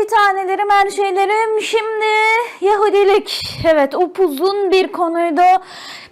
bir tanelerim, her şeylerim. Şimdi Yahudilik. Evet upuzun bir konuydu.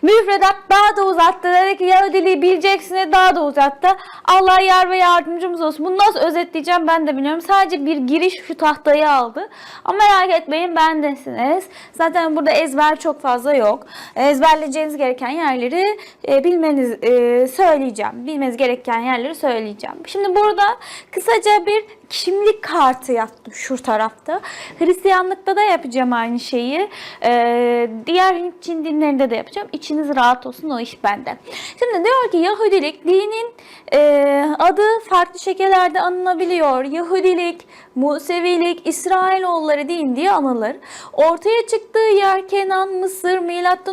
Müfredat daha da uzattı. Dedi ki Yahudiliği bileceksiniz daha da uzattı. Allah yar ve yardımcımız olsun. Bunu nasıl özetleyeceğim ben de bilmiyorum. Sadece bir giriş şu tahtayı aldı. Ama merak etmeyin bendesiniz. Zaten burada ezber çok fazla yok. Ezberleyeceğiniz gereken yerleri e, bilmeniz e, söyleyeceğim. Bilmeniz gereken yerleri söyleyeceğim. Şimdi burada kısaca bir kimlik kartı yaptım şu tarafta. Hristiyanlıkta da yapacağım aynı şeyi. Ee, diğer Hint Çin dinlerinde de yapacağım. İçiniz rahat olsun o iş bende. Şimdi diyor ki Yahudilik dinin e, adı farklı şekillerde anılabiliyor. Yahudilik, Musevilik, İsrailoğulları din diye anılır. Ortaya çıktığı yer Kenan, Mısır,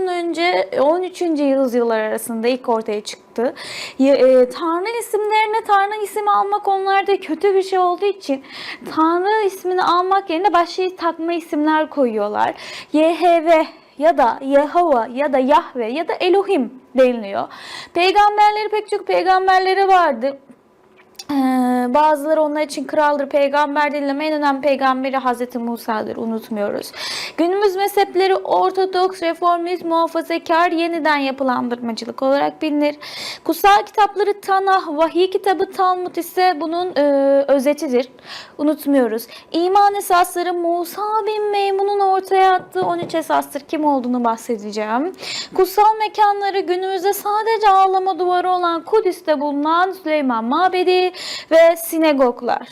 önce 13. yüzyıllar arasında ilk ortaya çıktı. Ya- e, Tanrı isimlerine Tanrı ismi almak onlarda kötü bir şey olduğu için Tanrı ismini almak yerine başka takma isimler koyuyorlar. YHV ya da Yehova ya da Yahve ya da Elohim deniliyor. Peygamberleri pek çok peygamberleri vardı. Ee, bazıları onlar için kraldır, peygamber değil ama en önemli peygamberi Hazreti Musa'dır, unutmuyoruz. Günümüz mezhepleri Ortodoks, Reformist, Muhafazakar, yeniden yapılandırmacılık olarak bilinir. Kutsal kitapları Tanah, Vahiy kitabı Talmud ise bunun e, özetidir, unutmuyoruz. İman esasları Musa bin Meymun'un ortaya attığı 13 esastır, kim olduğunu bahsedeceğim. Kutsal mekanları günümüzde sadece ağlama duvarı olan Kudüs'te bulunan Süleyman Mabedi ve sinagoglar.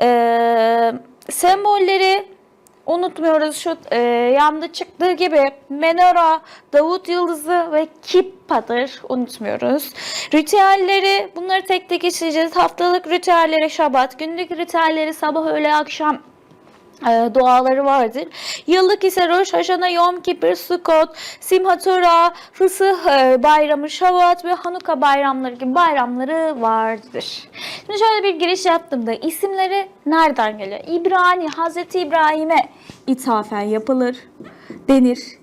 Ee, sembolleri unutmuyoruz şu e, yanda çıktığı gibi menora, Davut yıldızı ve kippadır unutmuyoruz. Ritüelleri bunları tek tek işleyeceğiz. Haftalık ritüelleri şabat, günlük ritüelleri sabah öğle akşam e, duaları vardır. Yıllık ise Rosh Hashanah, Yom Kippur, Sukkot, Simhat Torah, Fısıh e, bayramı, Şavat ve Hanuka bayramları gibi bayramları vardır. Şimdi şöyle bir giriş yaptım da isimleri nereden geliyor? İbrani, Hazreti İbrahim'e ithafen yapılır denir.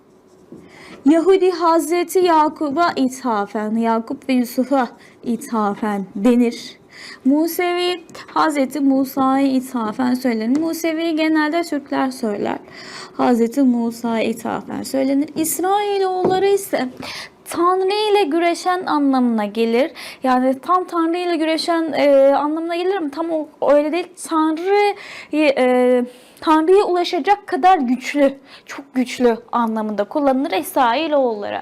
Yahudi Hazreti Yakub'a ithafen, Yakup ve Yusuf'a ithafen denir. Musevi Hazreti Musa'ya ithafen söylenir. Musevi genelde Türkler söyler. Hazreti Musa'ya ithafen söylenir. İsrailoğulları ise Tanrı ile güreşen anlamına gelir. Yani tam Tanrı ile güreşen e, anlamına gelir mi? Tam o, öyle değil. Tanrı e, Tanrı'ya ulaşacak kadar güçlü, çok güçlü anlamında kullanılır İsrailoğulları.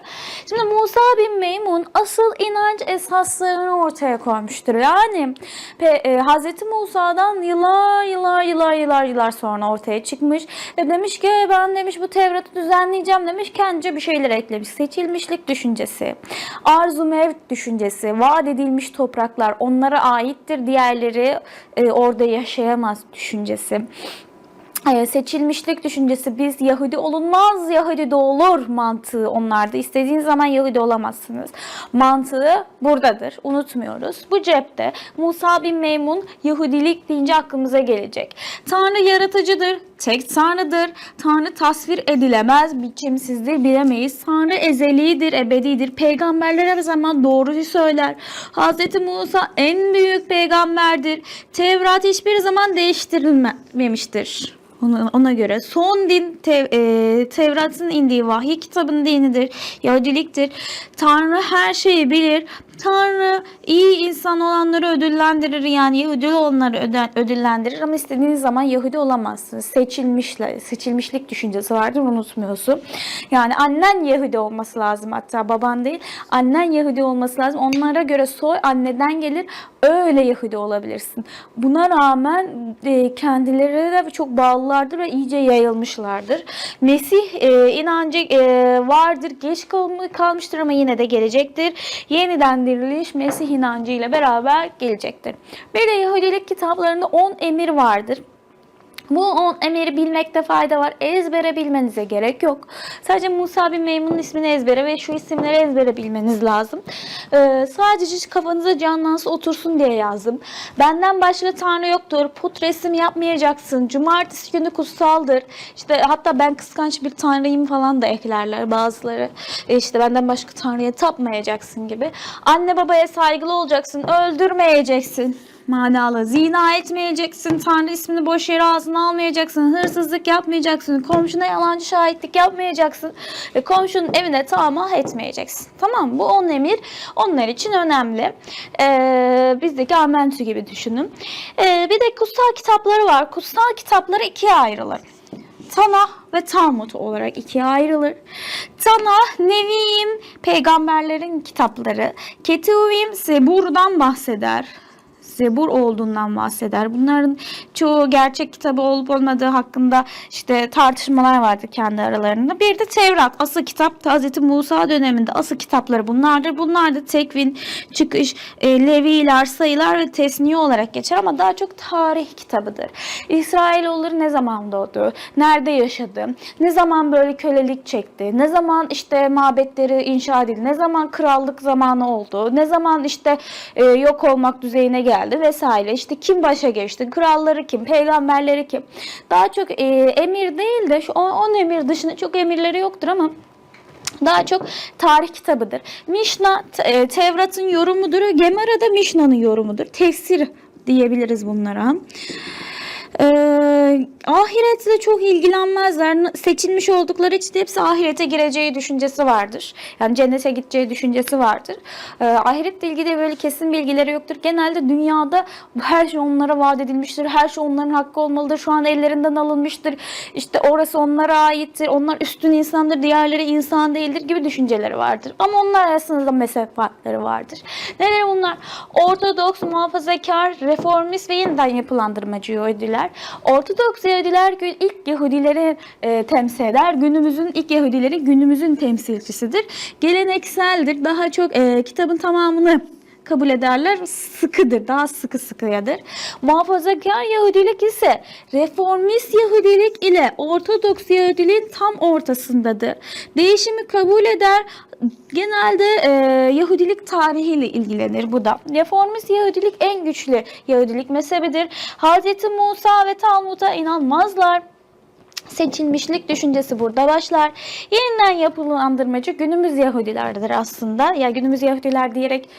Şimdi Musa bin Meymun asıl inanç esaslarını ortaya koymuştur. Yani e, Hz. Musa'dan yıllar yıllar yıllar yıllar yıllar sonra ortaya çıkmış ve demiş ki ben demiş bu Tevrat'ı düzenleyeceğim demiş kendince bir şeyler eklemiş. Seçilmişlik düşüncesi, arzu mevt düşüncesi, vaat edilmiş topraklar onlara aittir diğerleri e, orada yaşayamaz düşüncesi seçilmişlik düşüncesi biz Yahudi olunmaz Yahudi de olur mantığı onlarda. İstediğiniz zaman Yahudi olamazsınız. Mantığı buradadır. Unutmuyoruz. Bu cepte Musa bin Meymun Yahudilik deyince aklımıza gelecek. Tanrı yaratıcıdır. Tek Tanrı'dır. Tanrı tasvir edilemez, biçimsizdir, bilemeyiz. Tanrı ezelidir, ebedidir. Peygamberler her zaman doğruyu söyler. Hz. Musa en büyük peygamberdir. Tevrat hiçbir zaman değiştirilmemiştir. Ona, göre son din Tev, e, Tevrat'ın indiği vahiy kitabın dinidir. Yahudiliktir. Tanrı her şeyi bilir. Tanrı iyi insan olanları ödüllendirir. Yani Yahudi olanları ödüllendirir ama istediğiniz zaman Yahudi olamazsınız. Seçilmişle, seçilmişlik düşüncesi vardır unutmuyorsun. Yani annen Yahudi olması lazım hatta baban değil. Annen Yahudi olması lazım. Onlara göre soy anneden gelir. Öyle Yahudi olabilirsin. Buna rağmen e, kendileri de çok bağlılardır ve iyice yayılmışlardır. Mesih e, inancı e, vardır, geç kalm- kalmıştır ama yine de gelecektir. Yeniden diriliş Mesih inancı ile beraber gelecektir. Bir de Yahudilik kitaplarında 10 emir vardır. Bu 10 emiri bilmekte fayda var. Ezbere bilmenize gerek yok. Sadece Musa bin Meymun'un ismini ezbere ve şu isimleri ezbere bilmeniz lazım. Ee, sadece kafanıza canlansın otursun diye yazdım. Benden başka Tanrı yoktur. Put resim yapmayacaksın. Cumartesi günü kutsaldır. İşte hatta ben kıskanç bir tanrıyım falan da eklerler bazıları. E işte benden başka tanrıya tapmayacaksın gibi. Anne babaya saygılı olacaksın. Öldürmeyeceksin. Manalı. Zina etmeyeceksin, Tanrı ismini boş yere ağzına almayacaksın, hırsızlık yapmayacaksın, komşuna yalancı şahitlik yapmayacaksın ve komşunun evine tamah etmeyeceksin. Tamam? Bu on emir onlar için önemli. Ee, bizdeki amentü gibi düşünün. Ee, bir de kutsal kitapları var. Kutsal kitapları ikiye ayrılır. Tanah ve Talmud olarak ikiye ayrılır. Tanah, Nevi'im, peygamberlerin kitapları. Ketuvim, Zebur'dan bahseder. Zebur olduğundan bahseder. Bunların çoğu gerçek kitabı olup olmadığı hakkında işte tartışmalar vardır kendi aralarında. Bir de Tevrat, asıl kitap da Hz. Musa döneminde asıl kitapları bunlardır. Bunlar da tekvin, çıkış, e, leviler, sayılar ve tesniye olarak geçer ama daha çok tarih kitabıdır. İsrailoğulları ne zaman doğdu, nerede yaşadı, ne zaman böyle kölelik çekti, ne zaman işte mabetleri inşa edildi, ne zaman krallık zamanı oldu, ne zaman işte e, yok olmak düzeyine geldi vesaire. İşte kim başa geçti, kralları kim, peygamberleri kim. Daha çok e, emir değil de şu 10 emir dışında çok emirleri yoktur ama daha çok tarih kitabıdır. Mişna e, Tevrat'ın yorumudur. Gemara da Mişna'nın yorumudur. Tefsir diyebiliriz bunlara. Ee, ahiretle çok ilgilenmezler. Seçilmiş oldukları için hepsi ahirete gireceği düşüncesi vardır. Yani cennete gideceği düşüncesi vardır. Ee, ahiretle ilgili böyle kesin bilgileri yoktur. Genelde dünyada her şey onlara vaat edilmiştir. Her şey onların hakkı olmalıdır. Şu an ellerinden alınmıştır. İşte orası onlara aittir. Onlar üstün insandır. Diğerleri insan değildir gibi düşünceleri vardır. Ama onlar arasında da mezhep farkları vardır. Neler bunlar? Ortodoks, muhafazakar, reformist ve yeniden yapılandırmacı Yahudiler. Ortodoks Yahudiler ilk Yahudileri e, temsil eder. Günümüzün ilk Yahudileri günümüzün temsilcisidir. Gelenekseldir. Daha çok e, kitabın tamamını kabul ederler. Sıkıdır. Daha sıkı sıkıyadır. Muhafazakar Yahudilik ise reformist Yahudilik ile Ortodoks Yahudiliğin tam ortasındadır. Değişimi kabul eder. Genelde e, Yahudilik tarihiyle ilgilenir bu da. Reformist Yahudilik en güçlü Yahudilik mezhebidir. Hz. Musa ve Talmud'a inanmazlar seçilmişlik düşüncesi burada başlar. Yeniden yapılandırmacı günümüz Yahudilerdir aslında. Ya günümüz Yahudiler diyerek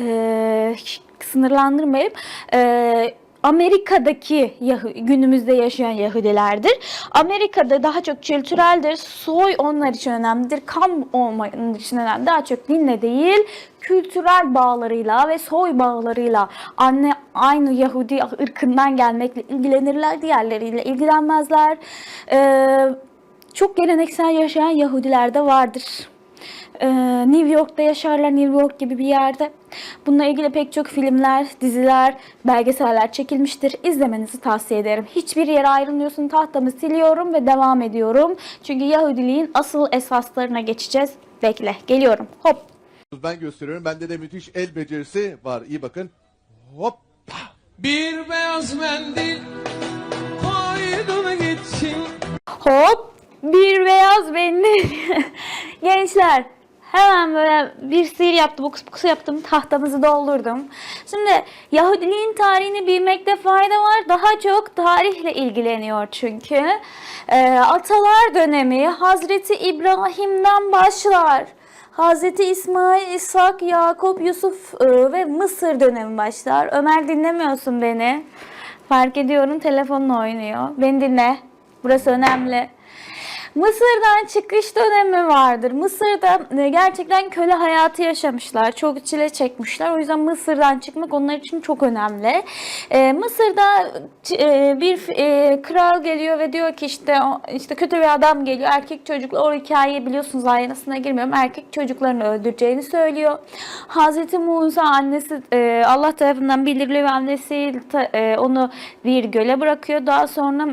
e, sınırlandırmayıp e, Amerika'daki Yahu- günümüzde yaşayan Yahudilerdir. Amerika'da daha çok kültüreldir. Soy onlar için önemlidir. Kan olmanın için önemli. Daha çok dinle değil, kültürel bağlarıyla ve soy bağlarıyla anne aynı Yahudi ırkından gelmekle ilgilenirler. Diğerleriyle ilgilenmezler. Ee, çok geleneksel yaşayan Yahudiler de vardır. Ee, New York'ta yaşarlar, New York gibi bir yerde. Bununla ilgili pek çok filmler, diziler, belgeseller çekilmiştir. İzlemenizi tavsiye ederim. Hiçbir yere ayrılmıyorsun. Tahtamı siliyorum ve devam ediyorum. Çünkü Yahudiliğin asıl esaslarına geçeceğiz. Bekle, geliyorum. Hop. Ben gösteriyorum. Bende de müthiş el becerisi var. İyi bakın. Hop. Bir beyaz mendil koydum gitsin Hop bir beyaz mendil. Gençler hemen böyle bir sihir yaptım, okus pokus yaptım, tahtamızı doldurdum. Şimdi Yahudiliğin tarihini bilmekte fayda var. Daha çok tarihle ilgileniyor çünkü. Ee, Atalar dönemi Hazreti İbrahim'den başlar. Hazreti İsmail, İshak, Yakup, Yusuf ve Mısır dönemi başlar. Ömer dinlemiyorsun beni. Fark ediyorum telefonla oynuyor. Beni dinle. Burası önemli. Mısır'dan çıkış dönemi vardır. Mısır'da e, gerçekten köle hayatı yaşamışlar. Çok çile çekmişler. O yüzden Mısır'dan çıkmak onlar için çok önemli. E, Mısır'da e, bir kral geliyor ve diyor ki işte işte kötü bir adam geliyor. Erkek çocukla o hikayeyi biliyorsunuz ayrıntılarına girmiyorum. Erkek çocuklarını öldüreceğini söylüyor. Hazreti Musa annesi Allah tarafından bildiriliyor ve annesi onu bir göle bırakıyor. Daha sonra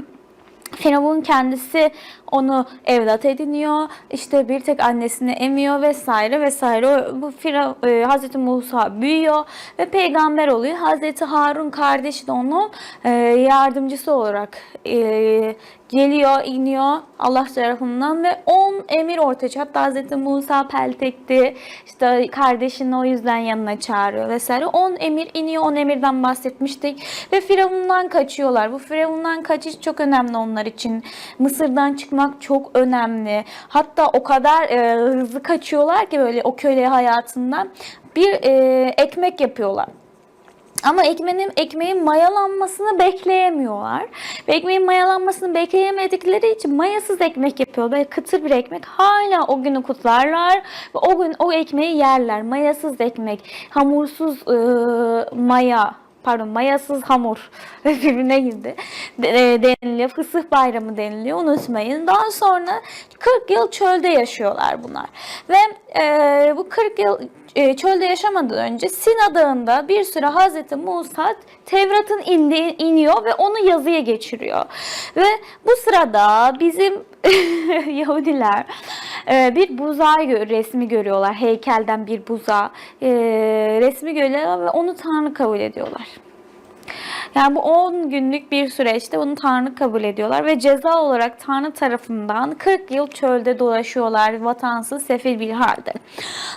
Firavun kendisi onu evlat ediniyor. İşte bir tek annesini emiyor vesaire vesaire. Bu Firav, e, Hazreti Musa büyüyor ve peygamber oluyor. Hazreti Harun kardeşi de onun e, yardımcısı olarak e, geliyor, iniyor Allah tarafından ve 10 emir ortaya çıkıyor. Hatta Hazreti Musa peltekti. İşte kardeşini o yüzden yanına çağırıyor vesaire. 10 emir iniyor. 10 emirden bahsetmiştik. Ve Firavundan kaçıyorlar. Bu Firavundan kaçış çok önemli onlar için. Mısır'dan çıkmak çok önemli. Hatta o kadar e, hızlı kaçıyorlar ki böyle o köle hayatından bir e, ekmek yapıyorlar. Ama ekmeğin, ekmeğin mayalanmasını bekleyemiyorlar. Ve ekmeğin mayalanmasını bekleyemedikleri için mayasız ekmek yapıyor. Böyle kıtır bir ekmek. Hala o günü kutlarlar ve o gün o ekmeği yerler. Mayasız ekmek, hamursuz ıı, maya pardon mayasız hamur birbirine girdi e, deniliyor. Fısıh bayramı deniliyor unutmayın. Daha sonra 40 yıl çölde yaşıyorlar bunlar. Ve e, bu 40 yıl çölde yaşamadan önce Sina Dağı'nda bir süre Hazreti Musa Tevrat'ın indi, iniyor ve onu yazıya geçiriyor. Ve bu sırada bizim Yahudiler e, bir buzağı resmi görüyorlar. Heykelden bir buzağı e, resmi görüyorlar ve onu Tanrı kabul ediyorlar. Yani bu 10 günlük bir süreçte bunu Tanrı kabul ediyorlar ve ceza olarak Tanrı tarafından 40 yıl çölde dolaşıyorlar vatansız sefil bir halde.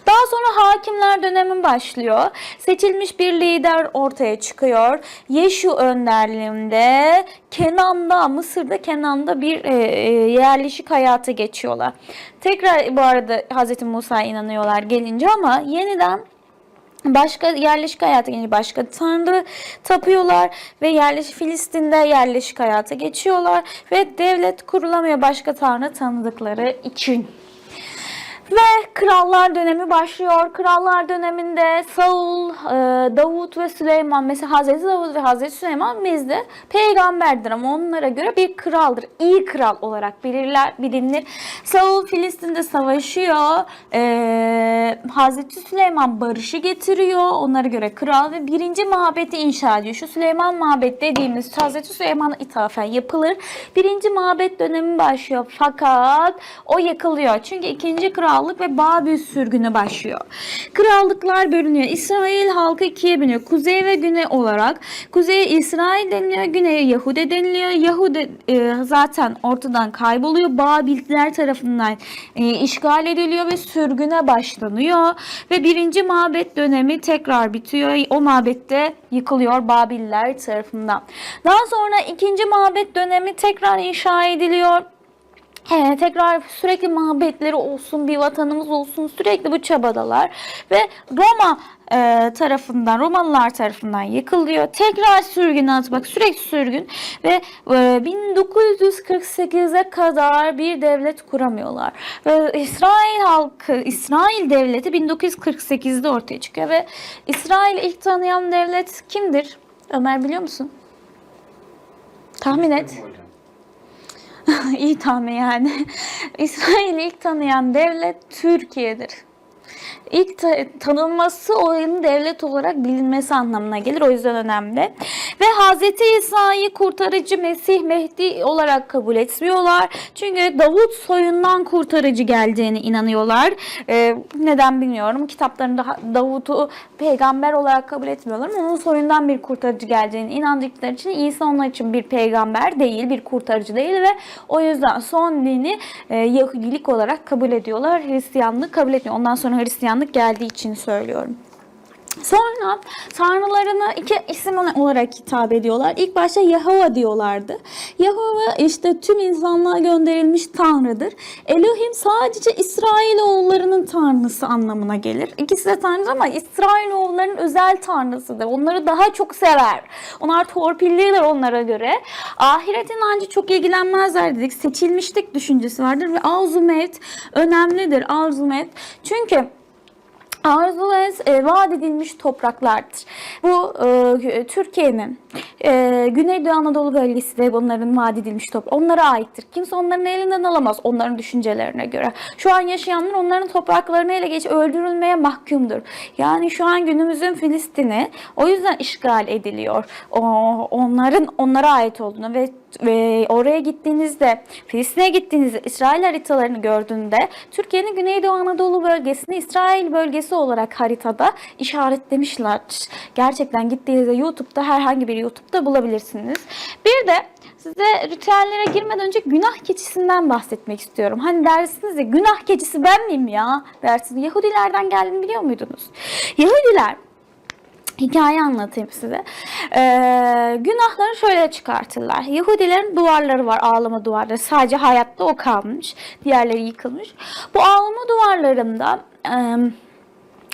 Daha sonra hakimler dönemi başlıyor. Seçilmiş bir lider ortaya çıkıyor. Yeşu önderliğinde Kenan'da, Mısır'da Kenan'da bir e, e, yerleşik hayata geçiyorlar. Tekrar bu arada Hz. Musa'ya inanıyorlar gelince ama yeniden başka yerleşik hayata gelince başka tanrı tapıyorlar ve yerleşik Filistin'de yerleşik hayata geçiyorlar ve devlet kurulamıyor başka tanrı tanıdıkları için. Ve krallar dönemi başlıyor. Krallar döneminde Saul, e, Davut ve Süleyman mesela Hazreti Davut ve Hazreti Süleyman bizde peygamberdir ama onlara göre bir kraldır. İyi kral olarak bilirler, bilinir. Saul Filistin'de savaşıyor. E, Hazreti Süleyman barışı getiriyor. Onlara göre kral ve birinci mabeti inşa ediyor. Şu Süleyman mabet dediğimiz Hazreti Süleyman'a ithafen yapılır. Birinci mabet dönemi başlıyor fakat o yıkılıyor. Çünkü ikinci krallık ve Babil sürgünü başlıyor. Krallıklar bölünüyor. İsrail halkı ikiye bölünüyor. Kuzey ve güney olarak. Kuzeye İsrail deniliyor, güneye Yahude deniliyor. Yahude e, zaten ortadan kayboluyor. Babiller tarafından e, işgal ediliyor ve sürgüne başlanıyor. Ve birinci mabet dönemi tekrar bitiyor. O mabette yıkılıyor Babiller tarafından. Daha sonra ikinci mabet dönemi tekrar inşa ediliyor. Ee, tekrar sürekli mabetleri olsun, bir vatanımız olsun sürekli bu çabadalar ve Roma e, tarafından, Romalılar tarafından yıkılıyor. Tekrar sürgüne atmak, sürekli sürgün ve e, 1948'e kadar bir devlet kuramıyorlar. Ve İsrail halkı, İsrail devleti 1948'de ortaya çıkıyor ve İsrail ilk tanıyan devlet kimdir? Ömer biliyor musun? Tahmin et. İyi tahmin yani. İsrail'i ilk tanıyan devlet Türkiye'dir. İlk ta- tanınması oyun devlet olarak bilinmesi anlamına gelir. O yüzden önemli. Ve Hz. İsa'yı kurtarıcı Mesih Mehdi olarak kabul etmiyorlar. Çünkü Davut soyundan kurtarıcı geldiğine inanıyorlar. Ee, neden bilmiyorum. Kitaplarında Davut'u peygamber olarak kabul etmiyorlar ama onun soyundan bir kurtarıcı geldiğine inandıkları için İsa onlar için bir peygamber değil, bir kurtarıcı değil ve o yüzden son dini e, Yahudilik olarak kabul ediyorlar. Hristiyanlık kabul etmiyor. Ondan sonra Hristiyanlık geldiği için söylüyorum. Sonra tanrılarına iki isim olarak hitap ediyorlar. İlk başta Yahova diyorlardı. Yahova işte tüm insanlığa gönderilmiş tanrıdır. Elohim sadece İsrailoğullarının tanrısı anlamına gelir. İkisi de tanrı ama İsrailoğullarının özel tanrısıdır. Onları daha çok sever. Onlar torpilliler onlara göre. Ahiret inancı çok ilgilenmezler dedik. Seçilmişlik düşüncesi vardır ve arzu-mevt önemlidir. Arzu-mevt. Çünkü Arzu ve e, vaat edilmiş topraklardır. Bu e, Türkiye'nin e, Güneydoğu Anadolu bölgesi ve bunların vaat edilmiş toprak onlara aittir. Kimse onların elinden alamaz onların düşüncelerine göre. Şu an yaşayanlar onların topraklarını ele geç öldürülmeye mahkumdur. Yani şu an günümüzün Filistin'i o yüzden işgal ediliyor. O, onların onlara ait olduğunu ve ve oraya gittiğinizde, Filistin'e gittiğinizde, İsrail haritalarını gördüğünde Türkiye'nin Güneydoğu Anadolu bölgesini İsrail bölgesi olarak haritada işaretlemişlerdir. Gerçekten gittiğinizde YouTube'da herhangi bir YouTube'da bulabilirsiniz. Bir de size ritüellere girmeden önce günah keçisinden bahsetmek istiyorum. Hani dersiniz ya günah keçisi ben miyim ya dersiniz. Yahudilerden geldiğini biliyor muydunuz? Yahudiler Hikaye anlatayım size. Ee, günahları şöyle çıkartırlar. Yahudilerin duvarları var, ağlama duvarları. Sadece hayatta o kalmış. Diğerleri yıkılmış. Bu ağlama duvarlarında e,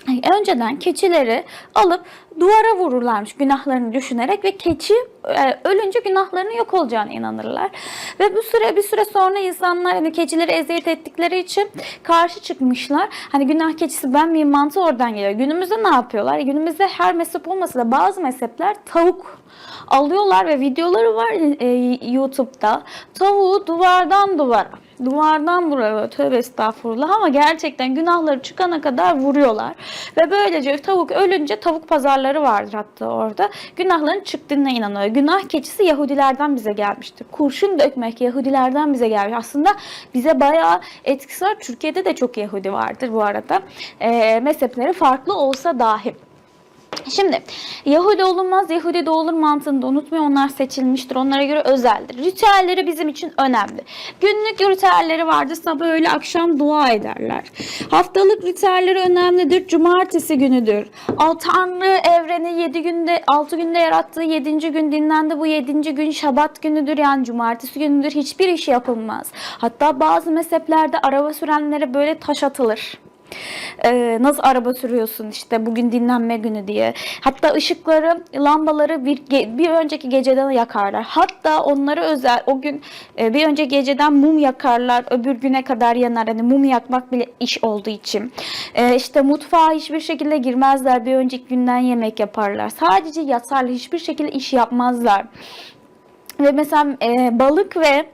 önceden keçileri alıp duvara vururlarmış günahlarını düşünerek ve keçi e, ölünce günahlarının yok olacağına inanırlar. Ve bu süre bir süre sonra insanlar hani keçileri eziyet ettikleri için karşı çıkmışlar. Hani günah keçisi ben miyim mantığı oradan geliyor. Günümüzde ne yapıyorlar? Günümüzde her mezhep olmasa da bazı mezhepler tavuk alıyorlar ve videoları var e, YouTube'da. Tavuğu duvardan duvara duvardan vuruyor. Tövbe estağfurullah ama gerçekten günahları çıkana kadar vuruyorlar. Ve böylece tavuk ölünce tavuk pazarları vardır hatta orada. Günahların çıktığına inanıyor. Günah keçisi Yahudilerden bize gelmiştir. Kurşun dökmek Yahudilerden bize gelmiş. Aslında bize bayağı etkisi var. Türkiye'de de çok Yahudi vardır bu arada. E, mezhepleri farklı olsa dahi. Şimdi Yahudi olunmaz, Yahudi de olur mantığını da unutmayın. Onlar seçilmiştir. Onlara göre özeldir. Ritüelleri bizim için önemli. Günlük ritüelleri vardır. Sabah öğle akşam dua ederler. Haftalık ritüelleri önemlidir. Cumartesi günüdür. Tanrı evreni 7 günde 6 günde yarattığı 7. gün dinlendi. Bu 7. gün şabat günüdür. Yani cumartesi günüdür. Hiçbir iş yapılmaz. Hatta bazı mezheplerde araba sürenlere böyle taş atılır. Ee, nasıl araba sürüyorsun işte bugün dinlenme günü diye. Hatta ışıkları, lambaları bir, bir önceki geceden yakarlar. Hatta onları özel o gün e, bir önceki geceden mum yakarlar. Öbür güne kadar yanar. Hani mum yakmak bile iş olduğu için. Ee, işte mutfağa hiçbir şekilde girmezler. Bir önceki günden yemek yaparlar. Sadece yatarlar. Hiçbir şekilde iş yapmazlar. Ve mesela e, balık ve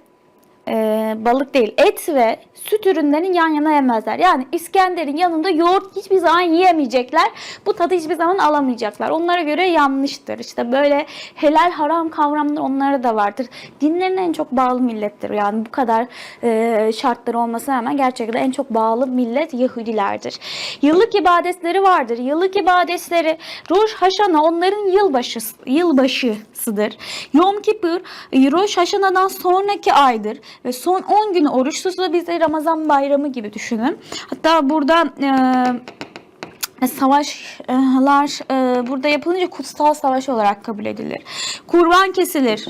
e, balık değil et ve süt ürünlerini yan yana yemezler. Yani İskender'in yanında yoğurt hiçbir zaman yiyemeyecekler. Bu tadı hiçbir zaman alamayacaklar. Onlara göre yanlıştır. İşte böyle helal haram kavramları onlara da vardır. Dinlerine en çok bağlı millettir. Yani bu kadar e, şartları olmasına rağmen gerçekten en çok bağlı millet Yahudilerdir. Yıllık ibadetleri vardır. Yıllık ibadetleri Rosh Hashanah onların yılbaşı yılbaşısıdır. Yom Kippur Rosh Hashanah'dan sonraki aydır ve son 10 günü oruç tutulur. Biz de Ramazan bayramı gibi düşünün. Hatta burada e, savaşlar e, burada yapılınca kutsal savaş olarak kabul edilir. Kurban kesilir.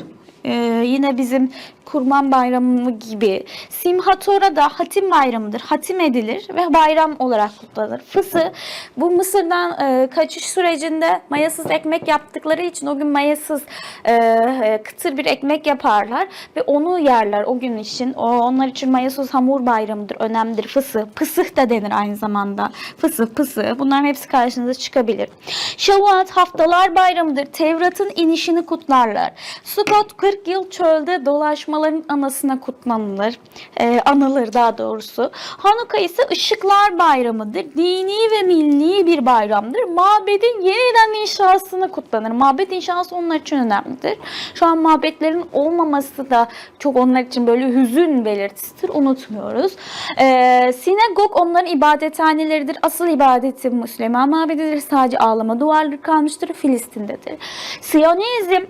E, yine bizim Kurban Bayramı gibi. Simhat Tora'da Hatim Bayramı'dır. Hatim edilir ve bayram olarak kutlanır. Fısı bu Mısır'dan e, kaçış sürecinde mayasız ekmek yaptıkları için o gün mayasız e, e, kıtır bir ekmek yaparlar ve onu yerler o gün için. O, onlar için mayasız hamur bayramıdır. Önemlidir. Fısı. Pısıh da denir aynı zamanda. Fısı, pısı. Bunların hepsi karşınıza çıkabilir. Şavuat haftalar bayramıdır. Tevrat'ın inişini kutlarlar. Sukot 40 yıl çölde dolaşmaların anasına kutlanılır. Ee, anılır daha doğrusu. Hanuka ise ışıklar bayramıdır. Dini ve milli bir bayramdır. Mabedin yeniden inşasını kutlanır. Mabet inşası onlar için önemlidir. Şu an mabetlerin olmaması da çok onlar için böyle hüzün belirtisidir. Unutmuyoruz. Ee, sinagog onların ibadethaneleridir. Asıl ibadeti Müslüman mabedidir. Sadece ağlama duvarları kalmıştır. Filistin'dedir. Siyonizm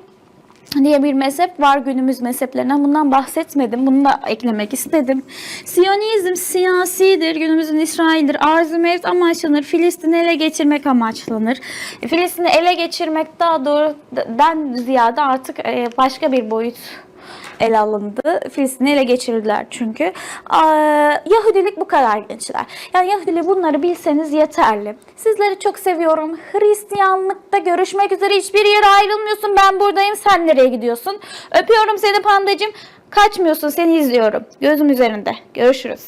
diye bir mezhep var günümüz mezheplerinden. Bundan bahsetmedim. Bunu da eklemek istedim. Siyonizm siyasidir. Günümüzün İsrail'dir. Arzu mevt amaçlanır. Filistin'i ele geçirmek amaçlanır. E, Filistin'i ele geçirmek daha doğrudan ziyade artık e, başka bir boyut ele alındı. Filistin'i ele geçirdiler çünkü. Aa, Yahudilik bu kadar gençler. Yani Yahudiliği bunları bilseniz yeterli. Sizleri çok seviyorum. Hristiyanlıkta görüşmek üzere hiçbir yere ayrılmıyorsun. Ben buradayım. Sen nereye gidiyorsun? Öpüyorum seni pandacığım. Kaçmıyorsun. Seni izliyorum. Gözüm üzerinde. Görüşürüz.